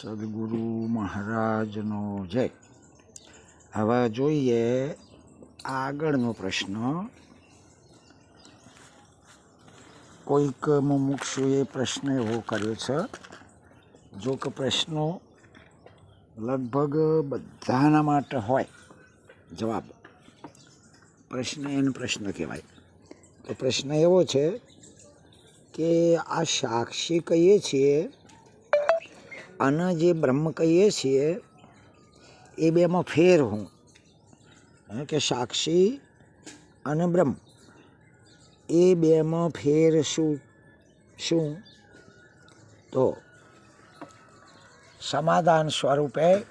સદગુરુ મહારાજનો જય. હવે જોઈએ આગળનો પ્રશ્ન. કોઈક મુમુક્ષુએ પ્રશ્ન એવો કર્યો છે, જો કે પ્રશ્નો લગભગ બધાના માટે હોય જવાબ. પ્રશ્ન એને પ્રશ્ન કહેવાય. તો પ્રશ્ન એવો છે કે આ સાક્ષી કહીએ છીએ, અને જે બ્રહ્મ કહીએ છીએ, એ બેમાં ફેર હું. કે સાક્ષી અને બ્રહ્મ, એ બેમાં ફેર શું શું? તો સમાધાન સ્વરૂપે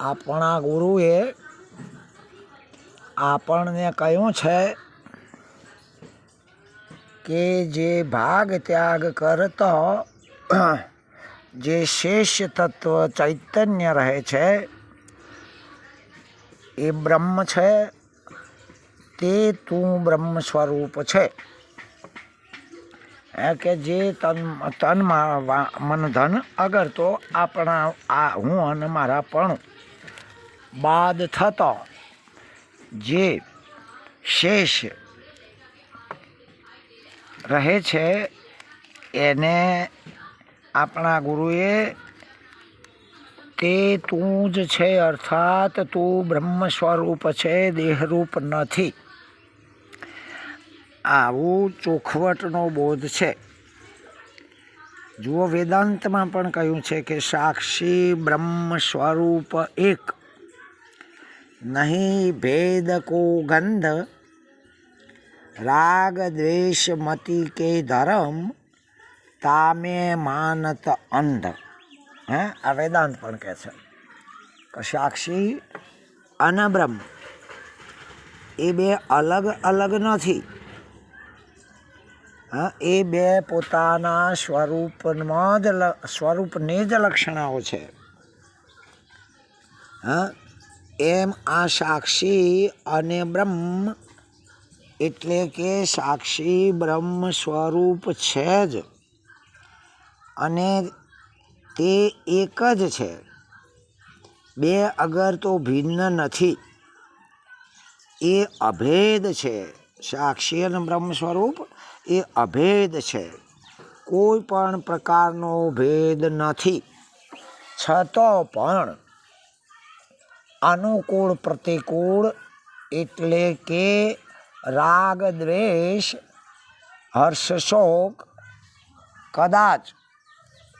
આપણા ગુરુએ આપણને કહ્યું છે કે જે ભાગ ત્યાગ કરતો, જે શેષ તત્વ ચૈતન્ય રહે છે, એ બ્રહ્મ છે, તે તું બ્રહ્મ સ્વરૂપ છે. કે જે તન તનમાં મન ધન અગર તો આપણા, આ, હું અને મારા પણ બાદ થતો. જે શેષ રહે છે, એને આપણા ગુરુએ તે તું જ છે અર્થાત તું બ્રહ્મ સ્વરૂપ છે, દેહરૂપ નથી. આવું ચોખવટનો બોધ છે. જુઓ વેદાંતમાં પણ કહ્યું છે કે સાક્ષી બ્રહ્મ સ્વરૂપ એક. નહીં ભેદ કો ગંધ રાગ દ્વેષ મતિ કે ધર્મ તામે માનત અંધ. હે? આ વેદાંત પણ કહે છે. સાક્ષી અને બ્રહ્મ. એ બે અલગ અલગ નથી. હા? એ બે પોતાના સ્વરૂપમાં જ સ્વરૂપની જ લક્ષણાઓ છે. હા? એમ આ સાક્ષી અને બ્રહ્મ એટલે કે સાક્ષી બ્રહ્મ સ્વરૂપ છે જ. અને તે એક જ છે. બે અગર તો ભિન્ન નથી. એ અભેદ છે. સાક્ષી અને બ્રહ્મ સ્વરૂપ એ અભેદ છે. કોઈ પણ પ્રકારનો ભેદ નથી. છતાં પણ અનુકૂળ પ્રતિકૂળ એટલે કે રાગ દ્વેષ હર્ષ શોક કદાચ.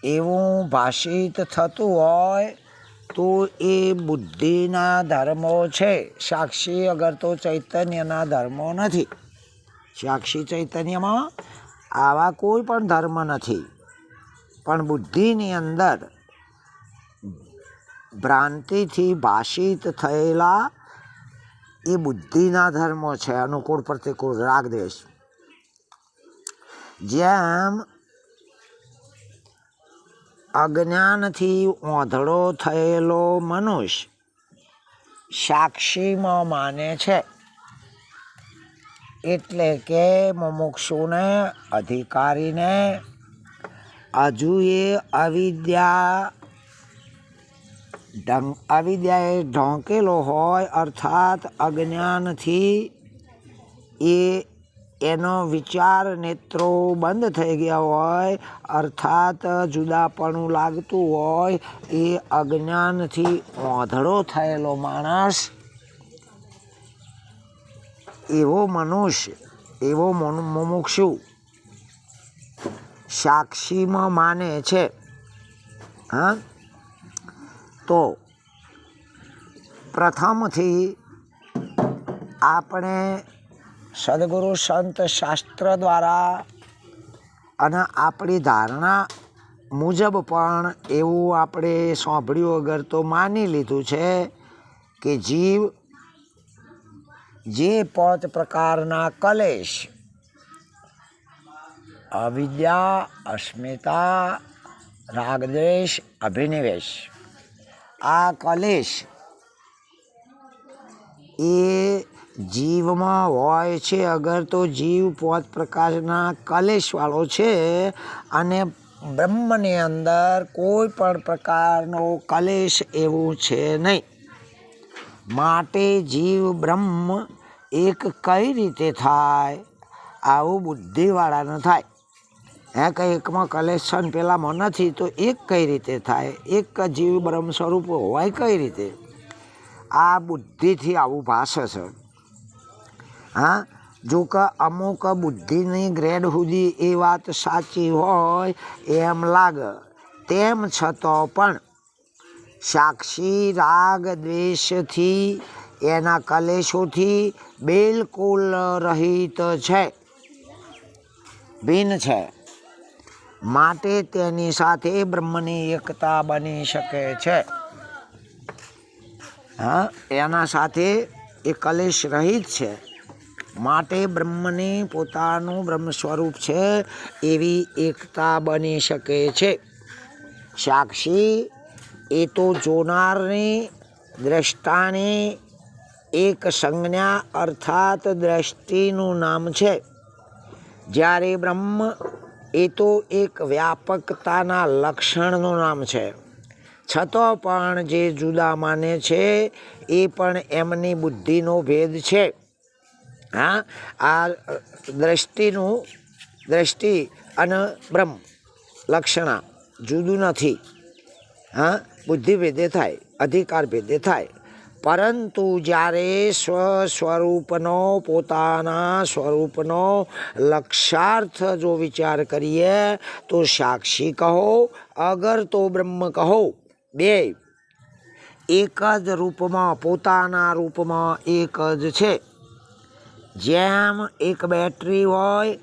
એવું ભાષિત થતું હોય તો એ બુદ્ધિના ધર્મો છે. સાક્ષી અગર તો ચૈતન્યના ધર્મો નથી. સાક્ષી ચૈતન્યમાં આવા કોઈ પણ ધર્મ નથી. પણ બુદ્ધિની અંદર ભ્રાંતિથી ભાષિત થયેલા એ બુદ્ધિના ધર્મો છે, અનુકૂળ પ્રતિકૂળ રાગ દેશ જેમ અજ્ઞાનથી ઓંધળો થયેલો મનુષ્ય સાક્ષીમાં માને છે, એટલે કે મુમુક્ષુને, અધિકારીને હજુ એ અવિદ્યા ઢંગ અવિદ્યાએ ઢોંકેલો હોય, અર્થાત અજ્ઞાનથી એ એનો વિચાર નેત્રો બંધ થઈ ગયા હોય, અર્થાત જુદાપણું લાગતું હોય, એ અજ્ઞાનથી ઓંધળો થયેલો માણસ, એવો મનુષ્ય, એવો મુમુક્ષુ સાક્ષીમાં માને છે. હા? તો પ્રથમથી આપણે સદગુરુ સંત શાસ્ત્ર દ્વારા અને આપણી ધારણા મુજબ પણ એવું આપણે સાંભળ્યું વગર તો માની લીધું છે કે જીવ જે પાંચ પ્રકારના કલેશ, અવિદ્યા, અસ્મિતા, રાગદ્વેષ, અભિનિવેશ આ કલેશ એ જીવમાં હોય છે, અગર તો જીવ પોત પ્રકારના કલેશવાળો છે અને બ્રહ્મની અંદર કોઈ પણ પ્રકારનો કલેશ એવું છે નહીં. માટે જીવ બ્રહ્મ એક કઈ રીતે થાય? આવું બુદ્ધિવાળાને થાય. હે કંઈ એકમાં કલેશ પહેલાંમાં નથી, તો એક કઈ રીતે થાય? એક જીવ બ્રહ્મ સ્વરૂપ હોય કઈ રીતે? આ બુદ્ધિથી આવું ભાષે છે. હા? જો કે અમુક બુદ્ધિની ગ્રેડ સુધી એ વાત સાચી હોય એમ લાગે. તેમ છતાં પણ સાક્ષી રાગ દ્વેષથી એના કલેશોથી બિલકુલ રહિત છે. ભિન્ન છે. માટે તેની સાથે બ્રહ્મની એકતા બની શકે છે. હા, એના સાથે એ કલેશ રહિત છે. માટે બ્રહ્મની પોતાનું બ્રહ્મ સ્વરૂપ છે એવી એકતા બની શકે છે. સાક્ષી, એ તો જોનારની દ્રષ્ટાની એક સંજ્ઞા અર્થાત દ્રષ્ટિનું નામ છે. જ્યારે બ્રહ્મ એ તો એક વ્યાપકતાના લક્ષણનું નામ છે. છતાં પણ જે જુદા માને છે, એ પણ એમની બુદ્ધિનો ભેદ છે. હા, આ દ્રષ્ટિનું દ્રષ્ટિ અને બ્રહ્મ લક્ષણા જુદું નથી. હા બુદ્ધિ ભેદે થાય અધિકાર ભેદે થાય. પરંતુ જ્યારે સ્વ સ્વરૂપનો પોતાના સ્વરૂપનો લક્ષાર્થ જો વિચાર કરીએ, તો સાક્ષી કહો, અગર તો બ્રહ્મ કહો. બે, એક જ રૂપમાં, પોતાના રૂપમાં એક જ છે. જેમ એક બેટરી હોય,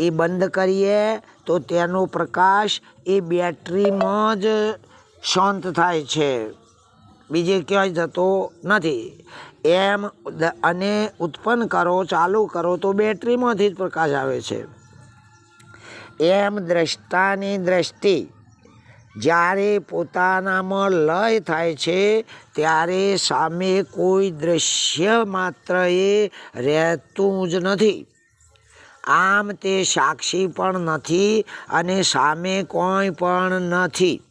એ બંધ કરીએ, તો તેનો પ્રકાશ એ બેટરીમાં જ શાંત થાય છે. બીજે ક્યાંય જતો નથી. એમ અને ઉત્પન્ન કરો, ચાલુ કરો, તો બેટરીમાંથી જ પ્રકાશ આવે છે. એમ દ્રષ્ટાની દ્રષ્ટિ. જ્યારે પોતાનામાં લય થાય છે, ત્યારે સામે કોઈ દ્રશ્ય માત્ર એ રહેતું જ નથી. આમ તે સાક્ષી પણ નથી અને સામે કોઈ પણ નથી.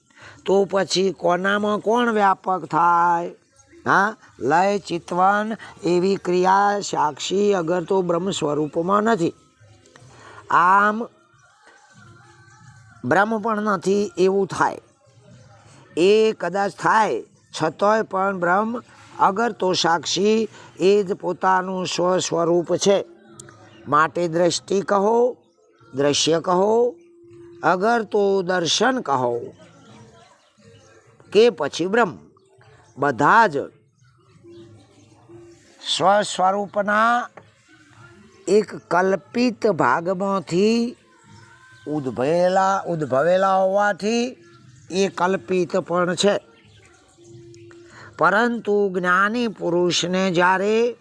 તો પછી કોનામાં કોણ વ્યાપક થાય? હા, લય ચિતવન એવી ક્રિયા સાક્ષી અગર તો બ્રહ્મ સ્વરૂપમાં નથી. આમ બ્રહ્મ પણ નથી એવું થાય. એ કદાચ થાય, છતાંય પણ બ્રહ્મ, અગર તો સાક્ષી એ જ પોતાનું સ્વ સ્વરૂપ છે. માટે દ્રષ્ટિ કહો, દ્રશ્ય કહો, અગર તો દર્શન કહો. કે પછી બ્રહ્મ? બધા જ સ્વ સ્વરૂપના એક કલ્પિત ભાગમાંથી ઉદ્ભવેલા ઉદ્ભવેલા હોવાથી એ કલ્પિત પણ છે. પરંતુ જ્ઞાની પુરુષને જ્યારે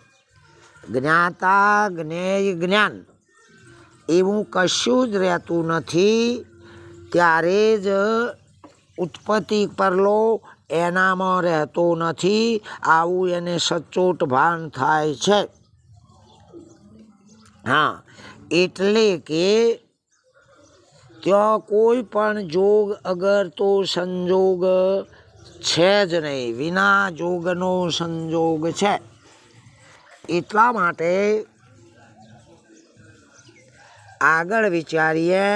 જ્ઞાતા જ્ઞેય જ્ઞાન એવું કશું જ રહેતું નથી, ત્યારે જ ઉત્પત્તિ પરલો એનામાં રહેતો નથી, આવું એને સચોટ ભાન થાય છે. હા, એટલે કે ત્યાં કોઈ પણ જોગ અગર તો સંજોગ છે જ નહીં, વિના જોગનો સંજોગ છે. એટલા માટે આગળ વિચારીએ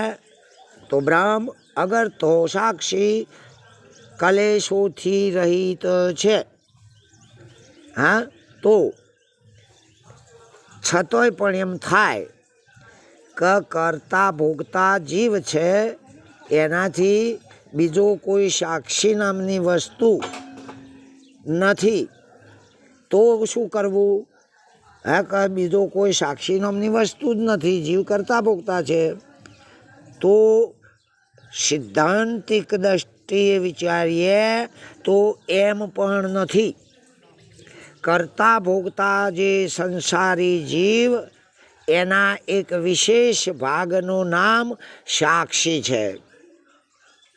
તો બ્રહ્મ અગર તો સાક્ષી કલેશોથી રહિત છે. હા? તો છતોય પણ એમ થાય. કે કરતા ભોગતા જીવ છે. એનાથી બીજો કોઈ સાક્ષી નામની વસ્તુ નથી. તો શું કરવું? હા, કે બીજો કોઈ સાક્ષી નામની વસ્તુ જ નથી. જીવ કરતા ભોગતા છે. તો સિદ્ધાંતિક દ્રષ્ટિએ વિચારીએ તો એમ પણ નથી. કરતા ભોગતા જે સંસારી જીવ, એના એક વિશેષ ભાગનું નામ સાક્ષી છે.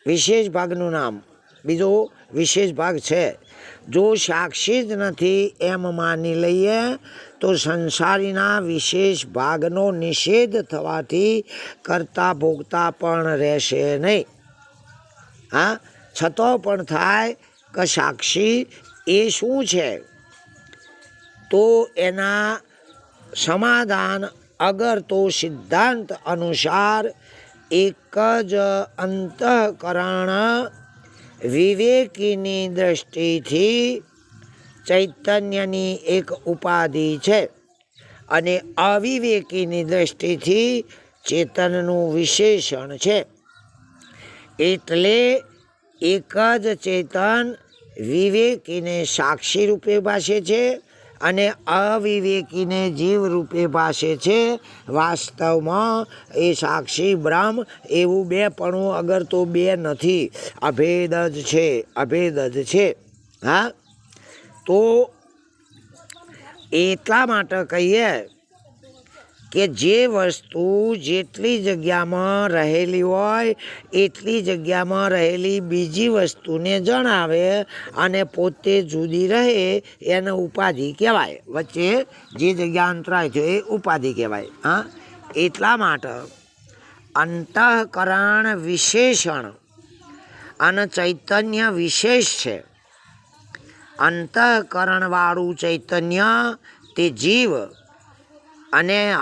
વિશેષ ભાગનું નામ. બીજો વિશેષ ભાગ છે. જો સાક્ષી જ નથી એમ માની લઈએ તો સંસારીના વિશેષ ભાગનો નિષેધ થવાથી કરતા ભોગતા પણ રહેશે નહીં. હા, છતો પણ થાય કે સાક્ષી એ શું છે? તો એના સમાધાન અગર તો સિદ્ધાંત અનુસાર એક જ અંતઃકરણ વિવેકીની દ્રષ્ટિથી ચૈતન્યની એક ઉપાધિ છે અને અવિવેકીની દ્રષ્ટિથી ચેતનનું વિશેષણ છે. એટલે એક જ ચેતન વિવેકીને સાક્ષી રૂપે ભાષે છે અને અવિવેકીને જીવ રૂપે ભાષે છે. વાસ્તવમાં એ સાક્ષી બ્રહ્મ એવું બે પણ અગર તો બે નથી. અભેદ જ છે, અભેદ જ છે. હા? તો એટલા માટે કહીએ કે જે વસ્તુ જેટલી જગ્યામાં રહેલી હોય, એટલી જગ્યામાં રહેલી બીજી વસ્તુને જણાવે અને પોતે જુદી રહે એને ઉપાધિ કહેવાય. વચ્ચે જે જગ્યા અંતરાય છે એ ઉપાધિ કહેવાય. હા? એટલા માટે અંતઃકરણ વિશેષણ અને ચૈતન્ય વિશેષ છે. અંતઃકરણવાળું ચૈતન્ય તે જીવ અને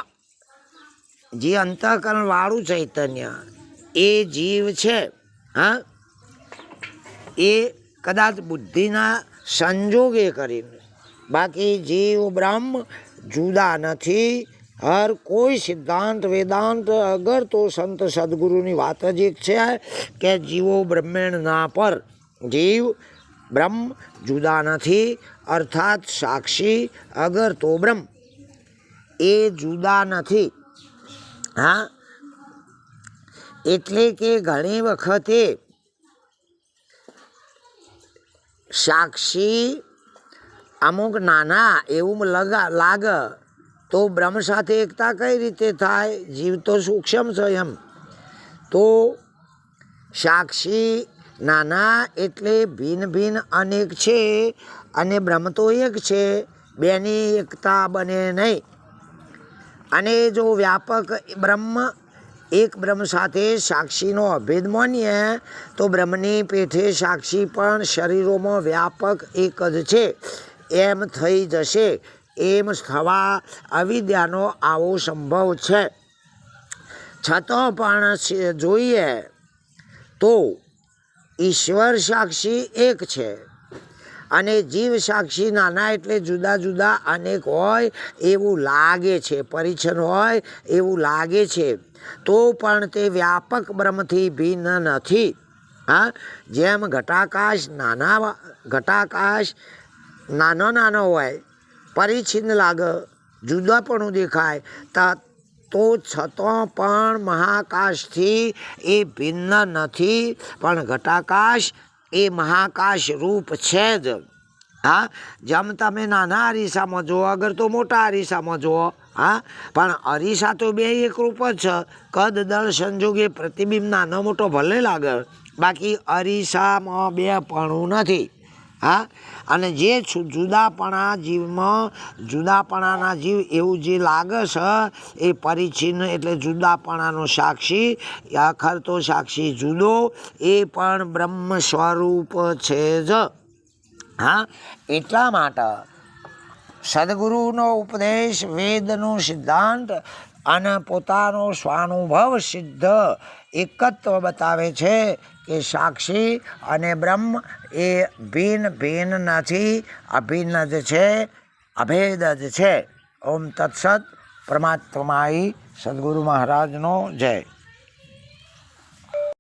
જે અંતઃકરણવાળું ચૈતન્ય એ જીવ છે, હા? એ કદાચ બુદ્ધિના સંજોગે કરીને. બાકી જીવ બ્રહ્મ જુદા નથી. હર કોઈ સિદ્ધાંત, વેદાંત, અગર તો સંત સદગુરુની વાત જ એક છે કે જીવો બ્રહ્મેણના પર. જીવ બ્રહ્મ, જુદા નથી, અર્થાત સાક્ષી, અગર તો બ્રહ્મ. એ જુદા નથી. હા? એટલે કે ઘણી વખતે સાક્ષી અમુક નાના એવું લગા, લાગે, તો બ્રહ્મ સાથે એકતા કઈ રીતે થાય? જીવ તો સૂક્ષ્મ છે એમ તો સાક્ષી નાના એટલે ભિન્ન ભિન્ન અનેક છે અને બ્રહ્મ તો એક છે, બેની એકતા બને નહીં. અને જો વ્યાપક બ્રહ્મ, એક બ્રહ્મ સાથે સાક્ષીનો અભેદ માનીએ, તો બ્રહ્મની પેઠે સાક્ષી પણ શરીરોમાં વ્યાપક એક જ છે. એમ થઈ જશે. એમ થવા અવિદ્યાનો આવો સંભવ છે. છતાં પણ જોઈએ તો ઈશ્વર સાક્ષી એક છે. અને જીવ સાક્ષી નાના એટલે જુદા જુદા અનેક હોય એવું લાગે છે, પરિચ્છન હોય એવું લાગે છે. તો પણ તે વ્યાપક બ્રહ્મથી ભિન્ન નથી. હા? જેમ ઘટાકાશ નાના ઘટાકાશ નાનો નાનો હોય, પરિચ્છિન્ન લાગે, જુદાપણું દેખાય, તા તો છતાં પણ મહાકાશથી એ ભિન્ન નથી, પણ ઘટાકાશ એ મહાકાશ રૂપ છે જ. હા, જેમ તમે નાના અરીસામાં જુઓ, અગર તો મોટા અરીસામાં જુઓ, હા, પણ અરીસા તો બે એક રૂપ જ છે. કદ, દળ, સંજોગે પ્રતિબિંબ નાનો મોટો ભલે લાગે, બાકી અરીસામાં બે પણું નથી. હા? અને જે જુદાપણા જીવમાં, જુદાપણાના જીવ એવું જે લાગે છે, એ પરિચિન્ન એટલે જુદાપણાનો સાક્ષી આખર તો સાક્ષી જુદો, એ પણ બ્રહ્મ સ્વરૂપ છે જ. હા? એટલા માટે સદગુરુનો ઉપદેશ, વેદનો સિદ્ધાંત અને પોતાનો સ્વાનુભવ સિદ્ધ એકત્વ બતાવે છે. કે સાક્ષી અને બ્રહ્મ એ ભિન્ન ભિન્ન નથી અભિન્ન જ છે, અભેદ જ છે. ઓમ તત્સત પરમાત્માઈ સદગુરુ મહારાજનો જય.